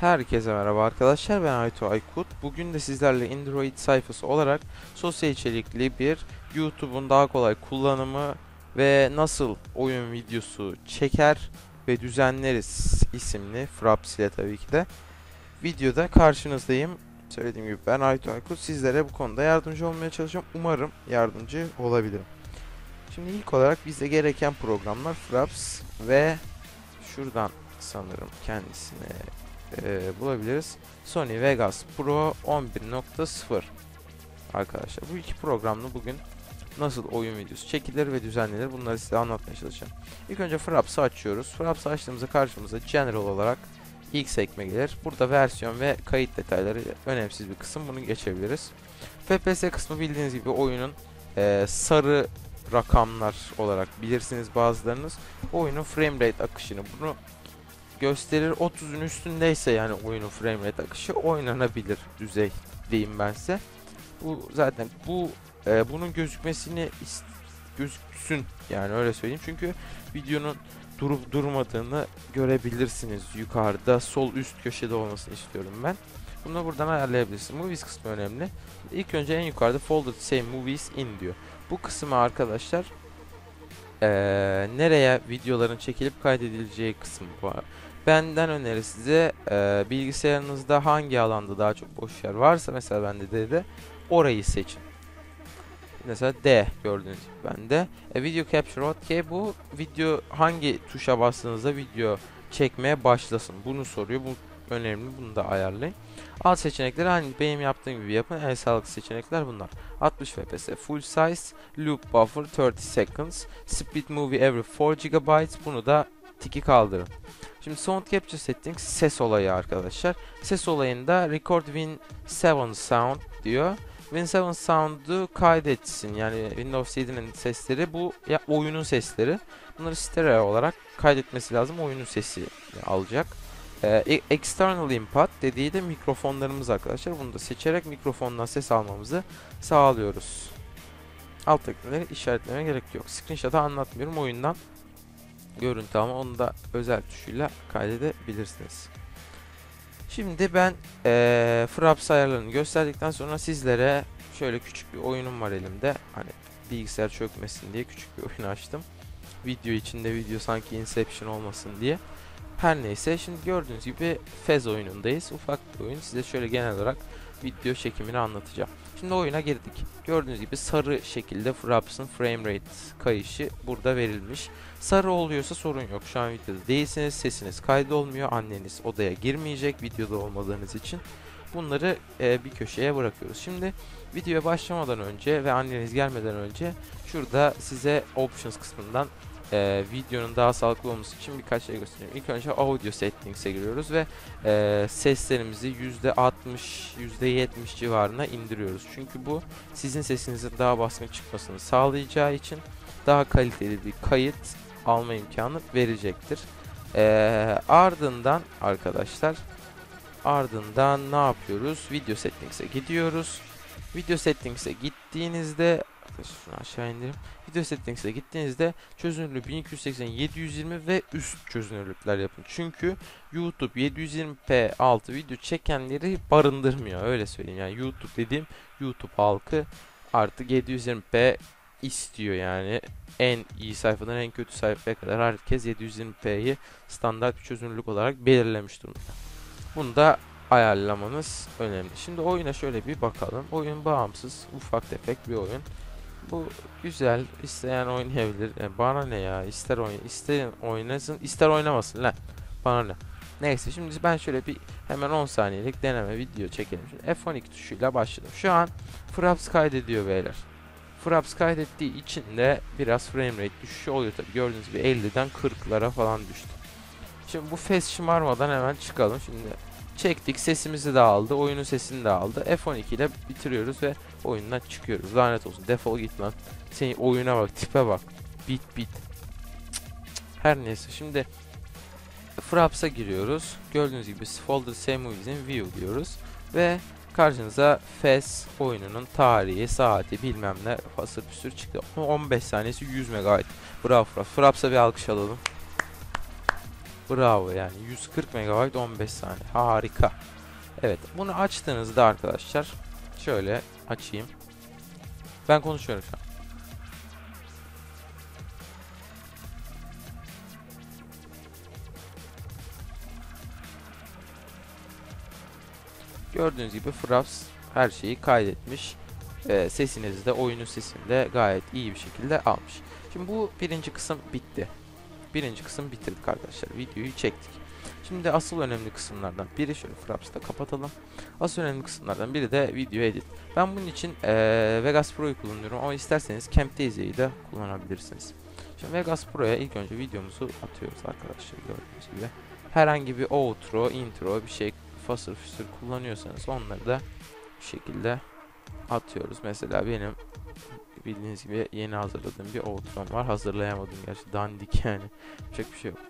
Herkese merhaba arkadaşlar ben Aytu Aykut. Bugün de sizlerle Android sayfası olarak sosyal içerikli bir YouTube'un daha kolay kullanımı ve nasıl oyun videosu çeker ve düzenleriz isimli Fraps ile tabii ki de videoda karşınızdayım. Söylediğim gibi ben Aytu Aykut. Sizlere bu konuda yardımcı olmaya çalışacağım. Umarım yardımcı olabilirim. Şimdi ilk olarak bize gereken programlar Fraps ve şuradan sanırım kendisine e, bulabiliriz. Sony Vegas Pro 11.0 Arkadaşlar bu iki programla bugün nasıl oyun videosu çekilir ve düzenlenir bunları size anlatmaya çalışacağım. İlk önce Fraps'ı açıyoruz. Fraps'ı açtığımızda karşımıza General olarak ilk sekme gelir. Burada versiyon ve kayıt detayları önemsiz bir kısım. Bunu geçebiliriz. FPS kısmı bildiğiniz gibi oyunun e, sarı rakamlar olarak bilirsiniz bazılarınız. Oyunun frame rate akışını bunu gösterir. 30'un üstündeyse yani oyunun frame rate akışı oynanabilir düzey diyeyim ben size. Bu zaten bu e, bunun gözükmesini gözüksün yani öyle söyleyeyim. Çünkü videonun durup durmadığını görebilirsiniz. Yukarıda sol üst köşede olmasını istiyorum ben. Bunu buradan ayarlayabilirsin. Movies kısmı önemli. İlk önce en yukarıda folder say movies in diyor. Bu kısmı arkadaşlar eee, nereye videoların çekilip kaydedileceği kısmı bu. Benden öneri size eee, bilgisayarınızda hangi alanda daha çok boş yer varsa mesela bende D'de orayı seçin. Mesela D gördüğünüz gibi bende. E, video capture hotkey bu video hangi tuşa bastığınızda video çekmeye başlasın. Bunu soruyor. Bu önemli. Bunu da ayarlayın. Alt seçenekleri hani benim yaptığım gibi yapın. En sağlıklı seçenekler bunlar. 60 fps, full size, loop buffer 30 seconds, speed movie every 4 GB. Bunu da tiki kaldırın. Şimdi sound capture settings ses olayı arkadaşlar. Ses olayında record win 7 sound diyor. Win7 Sound'u kaydetsin. Yani Windows 7'nin sesleri bu ya oyunun sesleri. Bunları stereo olarak kaydetmesi lazım. Oyunun sesi alacak. Ee, e- external input dediği de mikrofonlarımız arkadaşlar. Bunu da seçerek mikrofondan ses almamızı sağlıyoruz. Alttakileri işaretlemeye gerek yok. Screenshot'ı anlatmıyorum. Oyundan görüntü ama onu da özel tuşuyla kaydedebilirsiniz. Şimdi ben eee Fraps ayarlarını gösterdikten sonra sizlere şöyle küçük bir oyunum var elimde. Hani bilgisayar çökmesin diye küçük bir oyun açtım. Video içinde video sanki Inception olmasın diye. Her neyse şimdi gördüğünüz gibi Fez oyunundayız. Ufak bir oyun. Size şöyle genel olarak video çekimini anlatacağım. Şimdi oyuna girdik. Gördüğünüz gibi sarı şekilde Fraps'ın frame rate kayışı burada verilmiş. Sarı oluyorsa sorun yok. Şu an videoda değilsiniz. Sesiniz kaydolmuyor. Anneniz odaya girmeyecek videoda olmadığınız için. Bunları e, bir köşeye bırakıyoruz. Şimdi videoya başlamadan önce ve anneniz gelmeden önce şurada size options kısmından e, videonun daha sağlıklı olması için birkaç şey göstereyim. İlk önce audio settings'e giriyoruz ve e, seslerimizi %60, %70 civarına indiriyoruz. Çünkü bu sizin sesinizin daha baskın çıkmasını sağlayacağı için daha kaliteli bir kayıt alma imkanı verecektir. Ee, ardından arkadaşlar ardından ne yapıyoruz? Video settings'e gidiyoruz. Video settings'e gittiğinizde şunu aşağı indirim. Video settings'e gittiğinizde çözünürlüğü 1280 720 ve üst çözünürlükler yapın. Çünkü YouTube 720p altı video çekenleri barındırmıyor öyle söyleyeyim. Yani YouTube dediğim YouTube halkı artık 720p istiyor yani en iyi sayfadan en kötü sayfaya kadar herkes 720p'yi standart bir çözünürlük olarak belirlemiş durumda. Bunu da ayarlamanız önemli. Şimdi oyuna şöyle bir bakalım. Oyun bağımsız, ufak tefek bir oyun. Bu güzel. isteyen oynayabilir. Yani bana ne ya? İster oyn ister oynasın, ister oynamasın lan. Bana ne? Neyse şimdi ben şöyle bir hemen 10 saniyelik deneme video çekelim. Şimdi F12 tuşuyla başladım. Şu an Fraps kaydediyor beyler. Fraps kaydettiği için de biraz frame rate düşüşü oluyor tabi. Gördüğünüz gibi 50'den 40'lara falan düştü. Şimdi bu fes şımarmadan hemen çıkalım. Şimdi çektik sesimizi de aldı. Oyunun sesini de aldı. F12 ile bitiriyoruz ve oyundan çıkıyoruz. Lanet olsun defol git lan. Senin oyuna bak tipe bak. Bit bit. Her neyse şimdi Fraps'a giriyoruz. Gördüğünüz gibi folder same movies'in view diyoruz. Ve karşınıza FES oyununun tarihi, saati bilmem ne fasır püsür çıktı. 15 saniyesi 100 MB. Bravo Fraps. Fraps'a bir alkış alalım. Bravo yani 140 MB 15 saniye. Harika. Evet bunu açtığınızda arkadaşlar şöyle açayım. Ben konuşuyorum şu an. Gördüğünüz gibi Fraps her şeyi kaydetmiş. Ee, sesinizi de oyunun sesini de gayet iyi bir şekilde almış. Şimdi bu birinci kısım bitti. Birinci kısım bitirdik arkadaşlar. Videoyu çektik. Şimdi asıl önemli kısımlardan biri şöyle Fraps'ta kapatalım. Asıl önemli kısımlardan biri de video edit. Ben bunun için ee, Vegas Pro'yu kullanıyorum ama isterseniz Camtasia'yı da kullanabilirsiniz. Şimdi Vegas Pro'ya ilk önce videomuzu atıyoruz arkadaşlar gördüğünüz gibi. Herhangi bir outro, intro bir şey fasır füsür kullanıyorsanız onları da bu şekilde atıyoruz. Mesela benim bildiğiniz gibi yeni hazırladığım bir outrom var. Hazırlayamadım gerçi dandik yani. Çok bir şey yok.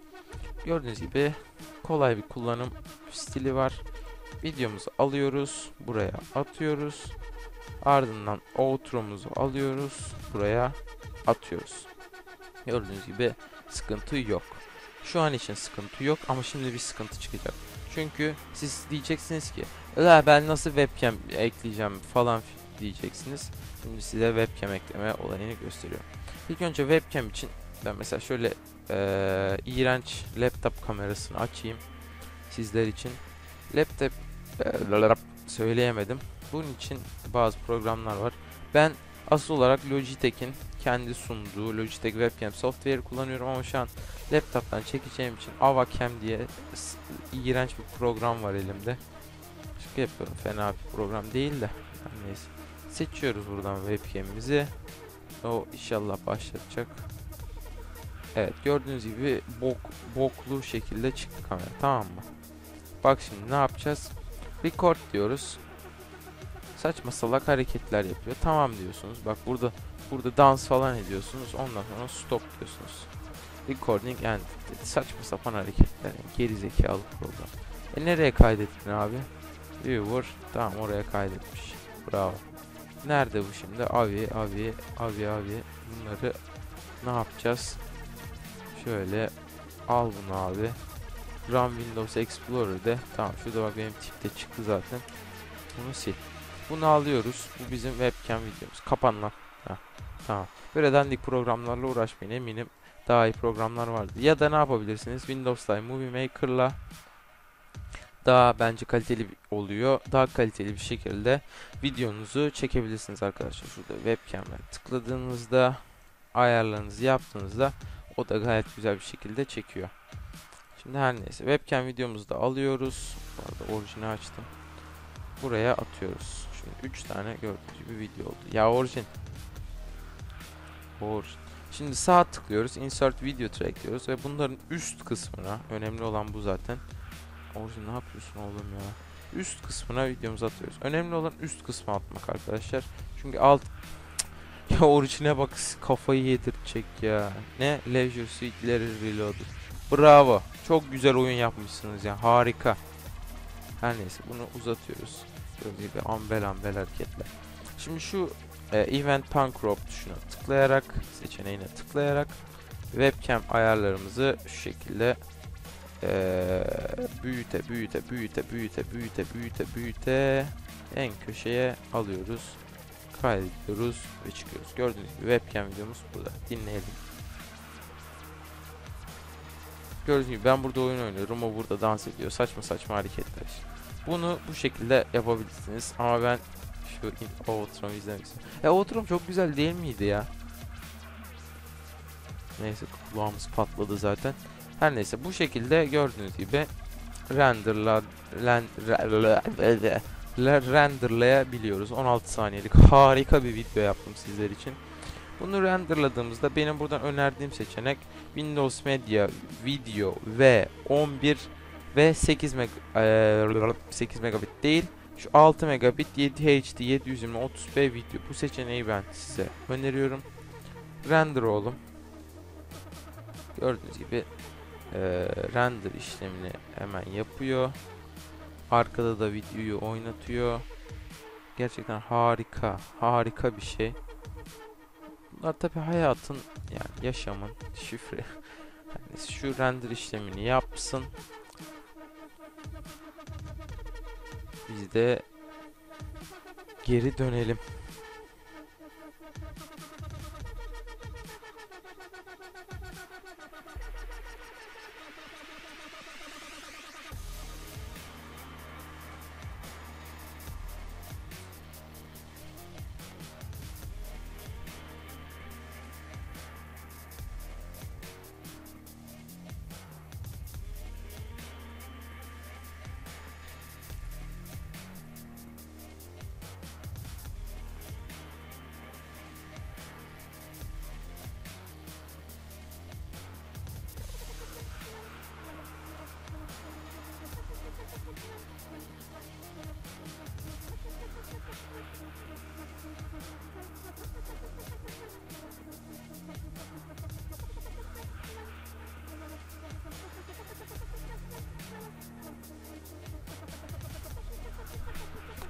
Gördüğünüz gibi kolay bir kullanım stili var. Videomuzu alıyoruz. Buraya atıyoruz. Ardından outromuzu alıyoruz. Buraya atıyoruz. Gördüğünüz gibi sıkıntı yok. Şu an için sıkıntı yok ama şimdi bir sıkıntı çıkacak. Çünkü siz diyeceksiniz ki La ben nasıl webcam ekleyeceğim falan diyeceksiniz. Şimdi size webcam ekleme olayını gösteriyorum. İlk önce webcam için ben mesela şöyle ee, iğrenç laptop kamerasını açayım sizler için. Laptop ee, söyleyemedim. Bunun için bazı programlar var. Ben asıl olarak Logitech'in kendi sunduğu Logitech Webcam software'i kullanıyorum ama şu an laptop'tan çekeceğim için Avacam diye iğrenç bir program var elimde. Şaka yapıyorum fena bir program değil de. Neyse. Seçiyoruz buradan webcam'imizi. O inşallah başlatacak. Evet gördüğünüz gibi bok boklu şekilde çıktı kamera tamam mı? Bak şimdi ne yapacağız? Record diyoruz. Saçma salak hareketler yapıyor. Tamam diyorsunuz. Bak burada burada dans falan ediyorsunuz. Ondan sonra stop diyorsunuz. Recording and saçma sapan hareketler. Geri zekalı program. E nereye kaydettin abi? Viewer tamam oraya kaydetmiş. Bravo. Nerede bu şimdi? Avi, avi, avi, avi. Bunları ne yapacağız? Şöyle al bunu abi. Run Windows Explorer'de. Tamam şurada bak benim tipte çıktı zaten. Bunu sil. Bunu alıyoruz. Bu bizim webcam videomuz. Kapan lan. Heh, tamam. Böyle dandik programlarla uğraşmayın eminim. Daha iyi programlar vardı. Ya da ne yapabilirsiniz? Windows'ta Movie Maker'la daha bence kaliteli oluyor. Daha kaliteli bir şekilde videonuzu çekebilirsiniz arkadaşlar. Şurada webcam'e tıkladığınızda ayarlarınızı yaptığınızda o da gayet güzel bir şekilde çekiyor. Şimdi her neyse webcam videomuzu da alıyoruz. Bu arada orijini açtım. Buraya atıyoruz. Şimdi 3 tane gördüğünüz gibi video oldu. Ya orijin. Orijin. Şimdi sağ tıklıyoruz. Insert video track diyoruz ve bunların üst kısmına önemli olan bu zaten. Orijin ne yapıyorsun oğlum ya? Üst kısmına videomuzu atıyoruz. Önemli olan üst kısma atmak arkadaşlar. Çünkü alt ya orijine bak kafayı yedirecek ya. Ne? Leisure Suite Reloaded. Bravo. Çok güzel oyun yapmışsınız ya. Harika. Her neyse bunu uzatıyoruz. Böyle gibi ambel ambel hareketler. Şimdi şu e, Event Punk Rope tuşuna tıklayarak seçeneğine tıklayarak webcam ayarlarımızı şu şekilde e, büyüte büyüte büyüte büyüte büyüte büyüte büyüte en köşeye alıyoruz kaydediyoruz ve çıkıyoruz. Gördüğünüz gibi webcam videomuz burada. Dinleyelim. Gördüğünüz gibi ben burada oyun oynuyorum. O burada dans ediyor. Saçma saçma hareketler. Bunu bu şekilde yapabilirsiniz. Ama ben şu outro'mu izlemek istiyorum. Ya outro'm çok güzel değil miydi ya? Neyse kulağımız patladı zaten. Her neyse bu şekilde gördüğünüz gibi renderla renderlayabiliyoruz. 16 saniyelik harika bir video yaptım sizler için. Bunu renderladığımızda benim buradan önerdiğim seçenek Windows Media Video ve 11 ve 8 meg ee, 8 megabit değil. Şu 6 megabit 7 HD 720 30p video. Bu seçeneği ben size öneriyorum. Render oğlum. Gördüğünüz gibi e, render işlemini hemen yapıyor. Arkada da videoyu oynatıyor. Gerçekten harika, harika bir şey. Bunlar tabi hayatın yani yaşamın şifre Yani şu render işlemini yapsın. Biz de geri dönelim.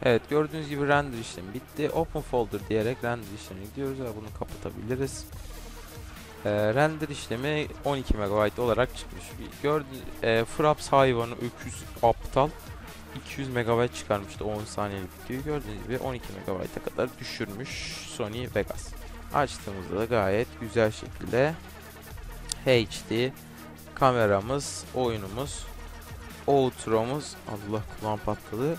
Evet gördüğünüz gibi render işlemi bitti. Open folder diyerek render işlemine gidiyoruz ve bunu kapatabiliriz. Ee, render işlemi 12 MB olarak çıkmış. Gördüğünüz e, Fraps hayvanı öküz aptal 200 MB çıkarmıştı 10 saniyelik videoyu gördüğünüz gibi 12 MB'a kadar düşürmüş Sony Vegas. Açtığımızda da gayet güzel şekilde HD kameramız, oyunumuz, outro'muz Allah kulağım patladı.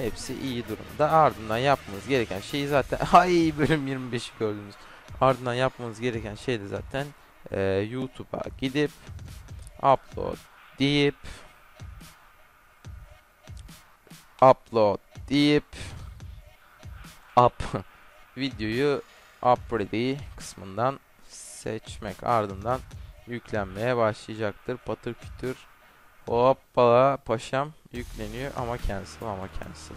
Hepsi iyi durumda. Ardından yapmanız gereken şey zaten ay bölüm 25'i gördünüz. Ardından yapmanız gereken şey de zaten e, YouTube'a gidip upload deyip upload deyip up videoyu up ready kısmından seçmek ardından yüklenmeye başlayacaktır. Patır kütür hoppala paşam yükleniyor ama cancel ama cancel.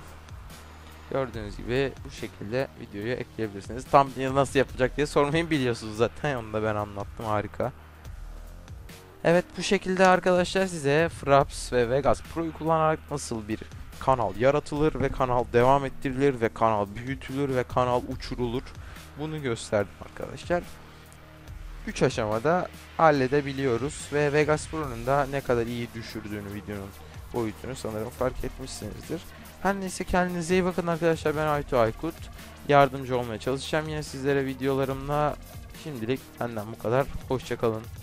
Gördüğünüz gibi bu şekilde videoyu ekleyebilirsiniz. Tam nasıl yapacak diye sormayın biliyorsunuz zaten onu da ben anlattım harika. Evet bu şekilde arkadaşlar size Fraps ve Vegas Pro'yu kullanarak nasıl bir kanal yaratılır ve kanal devam ettirilir ve kanal büyütülür ve kanal uçurulur. Bunu gösterdim arkadaşlar. 3 aşamada halledebiliyoruz ve Vegas Pro'nun da ne kadar iyi düşürdüğünü videonun boyutunu sanırım fark etmişsinizdir. Her neyse kendinize iyi bakın arkadaşlar ben Aytu Aykut. Yardımcı olmaya çalışacağım yine sizlere videolarımla. Şimdilik benden bu kadar. Hoşçakalın.